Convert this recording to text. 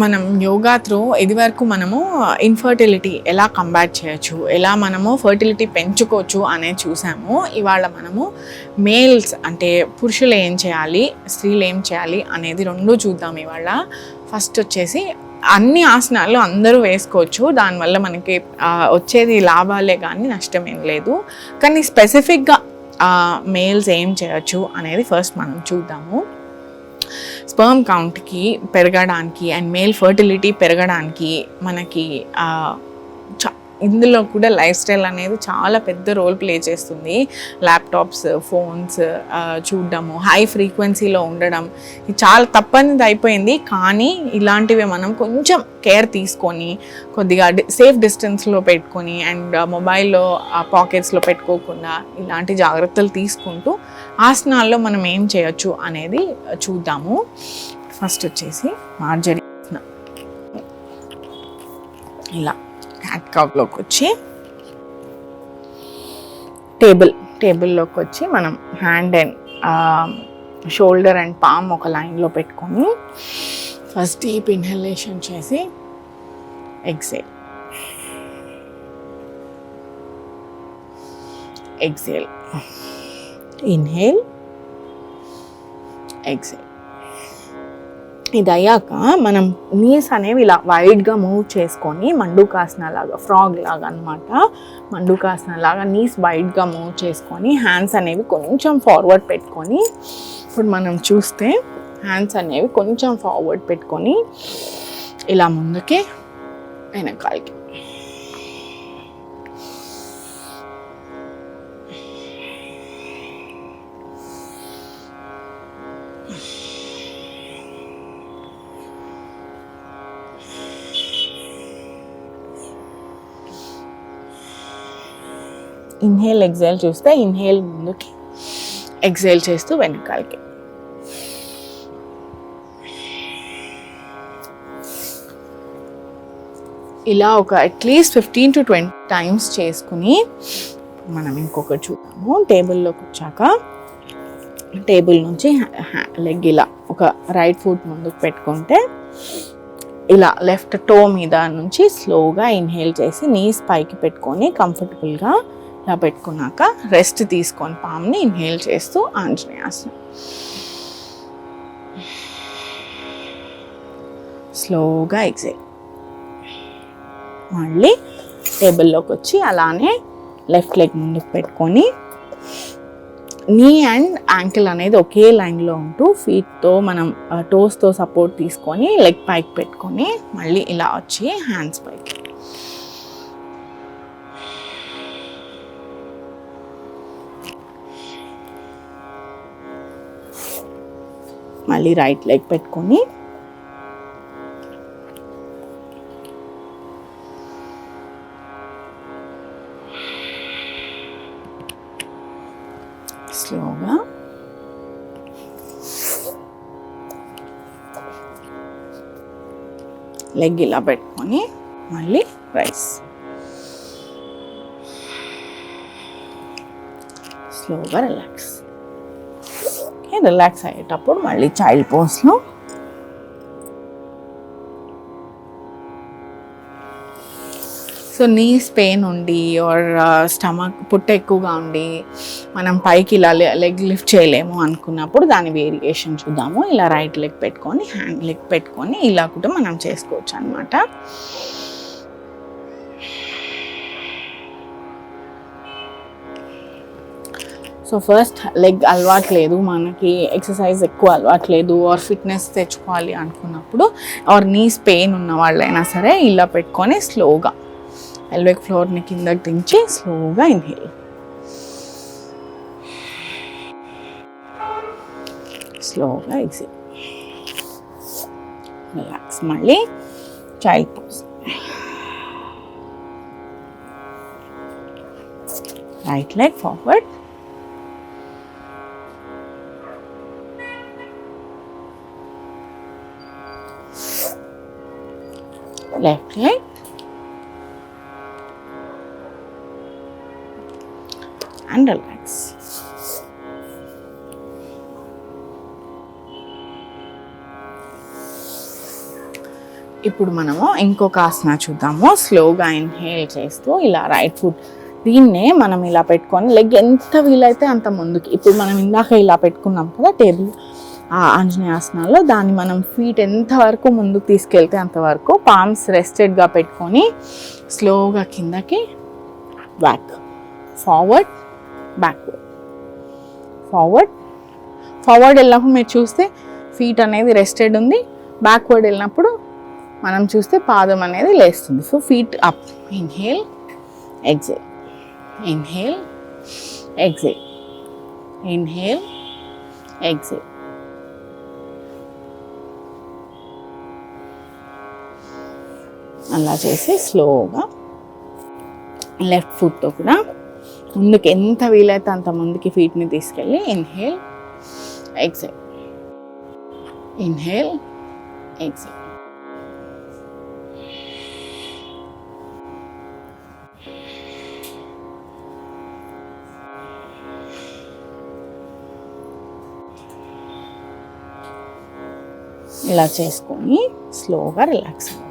మనం యోగా త్రూ ఇది వరకు మనము ఇన్ఫర్టిలిటీ ఎలా కంబాట్ చేయొచ్చు ఎలా మనము ఫర్టిలిటీ పెంచుకోవచ్చు అనేది చూసాము. ఇవాళ మనము మేల్స్ అంటే పురుషులు ఏం చేయాలి స్త్రీలు ఏం చేయాలి అనేది రెండు చూద్దాం ఇవాళ. ఫస్ట్ వచ్చేసి అన్ని ఆసనాలు అందరూ వేసుకోవచ్చు. దానివల్ల మనకి వచ్చేది లాభాలే కానీ నష్టం ఏం లేదు. కానీ స్పెసిఫిక్గా మేల్స్ ఏం చేయొచ్చు అనేది ఫస్ట్ మనం చూద్దాము. స్పర్మ్ కౌంట్కి పెరగడానికి అండ్ మేల్ ఫర్టిలిటీ పెరగడానికి మనకి చ- ఇందులో కూడా లైఫ్ స్టైల్ అనేది చాలా పెద్ద రోల్ ప్లే చేస్తుంది. ల్యాప్టాప్స్ ఫోన్స్ చూడడము హై ఫ్రీక్వెన్సీలో ఉండడం చాలా తప్పనిది అయిపోయింది. కానీ ఇలాంటివి మనం కొంచెం కేర్ తీసుకొని కొద్దిగా సేఫ్ డిస్టెన్స్లో పెట్టుకొని అండ్ మొబైల్లో పాకెట్స్లో పెట్టుకోకుండా ఇలాంటి జాగ్రత్తలు తీసుకుంటూ ఆసనాల్లో మనం ఏం చేయొచ్చు అనేది చూద్దాము. ఫస్ట్ వచ్చేసి మార్జరీ. ఇలా. క్యాట్ కవ్లోకి వచ్చి టేబుల్ టేబుల్లోకి వచ్చి మనం hand and shoulder and palm ఒక లైన్లో పెట్టుకొని ఫస్ట్ డీప్ ఇన్హలేషన్ చేసి ఎగ్జేల్ ఎగ్జేల్ ఇన్హేల్ ఎగ్జేల్ ఇది అయ్యాక మనం నీస్ అనేవి ఇలా వైడ్గా మూవ్ చేసుకొని మండుకాసన లాగా ఫ్రాగ్ లాగా అనమాట మండుకాసన లాగా నీస్ వైడ్గా మూవ్ చేసుకొని హ్యాండ్స్ అనేవి కొంచెం ఫార్వర్డ్ పెట్టుకొని ఇప్పుడు మనం చూస్తే హ్యాండ్స్ అనేవి కొంచెం ఫార్వర్డ్ పెట్టుకొని ఇలా ముందుకి వెనకాలకి. ఇన్హేల్ ఎగ్జైల్ చూస్తే. ఇన్హేల్ ముందుకి ఎగ్జైల్ చేస్తూ వెనకాలకి. ఇలా ఒక at least fifteen to twenty times చేసుకుని మనం ఇంకొకటి చూద్దాము. టేబుల్లోకి వచ్చాక టేబుల్ నుంచి లెగ్ ఇలా ఒక రైట్ ఫుట్ ముందుకు పెట్టుకుంటే ఇలా లెఫ్ట్ టో మీద నుంచి స్లోగా ఇన్హేల్ చేసి నీస్ పైకి పెట్టుకొని కంఫర్టబుల్గా ఇలా పెట్టుకున్నాక రెస్ట్ తీసుకొని పామ్ని ఇన్హేల్ చేస్తూ ఆంజనేయాసనం. స్లోగా ఎగ్జైల్ మళ్ళీ టేబుల్లోకి వచ్చి అలానే లెఫ్ట్ లెగ్ ముందుకు పెట్టుకొని నీ అండ్ యాంకిల్ అనేది ఒకే లైన్లో ఉంటూ ఫీట్తో మనం uh, టోస్తో సపోర్ట్ తీసుకొని లెగ్ పైకి పెట్టుకొని మళ్ళీ ఇలా వచ్చి హ్యాండ్స్ పైకి. మళ్ళీ రైట్ లెగ్ పెట్టుకొని. స్లోగా. లెగ్ ఇలా పెట్టుకొని మళ్ళీ రైస్. స్లోగా రిలాక్స్. రిలాక్స్ అయ్యేటప్పుడు మళ్ళీ చైల్డ్ పోస్లో సో నీస్ పెయిన్ ఉండి ఆర్ స్టమక్ uh, పుట్ట ఎక్కువగా ఉండి మనం పైకి ఇలా లెగ్ లిఫ్ట్ చేయలేము అనుకున్నప్పుడు దాని వేరియేషన్ చూద్దాము. ఇలా రైట్ లెగ్ పెట్టుకొని హ్యాండ్ లెగ్ పెట్టుకొని ఇలా కూడా మనం చేసుకోవచ్చు అనమాట సో ఫస్ట్ లెగ్ అలవాట్లేదు మనకి ఎక్సర్సైజ్ ఎక్కువ అలవాట్లేదు ఆర్ ఫిట్నెస్ తెచ్చుకోవాలి అనుకున్నప్పుడు ఆర్ నీస్ పెయిన్ ఉన్న వాళ్ళైనా సరే ఇలా పెట్టుకొని స్లోగా ఎల్బెక్ ఫ్లోర్ని కిందకి దించి స్లోగా ఇన్హేల్ స్లోగా ఎగ్జిట్ రిలాక్స్ మళ్ళీ child pose right leg forward left leg and relax. ఇప్పుడు మనము ఇంకొక ఆసన చూద్దాము. స్లోగా ఇన్హేల్ చేస్తూ ఇలా రైట్ ఫుట్ దీన్నే మనం ఇలా పెట్టుకొని లెగ్ ఎంత వీలైతే అంత ముందుకి. ఇప్పుడు మనం ఇందాక ఇలా పెట్టుకున్నాం కదా టేబుల్ ఆ ఆంజనేయాసనాల్లో దాన్ని మనం ఫీట్ ఎంతవరకు ముందుకు తీసుకెళ్తే అంతవరకు పామ్స్ రెస్టెడ్గా పెట్టుకొని స్లోగా కిందకి back forward backward forward forward వెళ్ళినప్పుడు మీరు చూస్తే ఫీట్ అనేది రెస్టెడ్ ఉంది. బ్యాక్వర్డ్ వెళ్ళినప్పుడు మనం చూస్తే పాదం అనేది లేస్తుంది. So feet up inhale exhale inhale exhale inhale exhale అలా చేసి స్లోగా లెఫ్ట్ ఫుట్తో కూడా ముందుకు ఎంత వీలైతే అంత ముందుకి ఫీట్ని తీసుకెళ్ళి ఇన్హేల్ ఎగ్జేల్ ఇన్హేల్ ఎగ్జేల్ ఇలా చేసుకొని స్లోగా రిలాక్స్ అవ్వాలి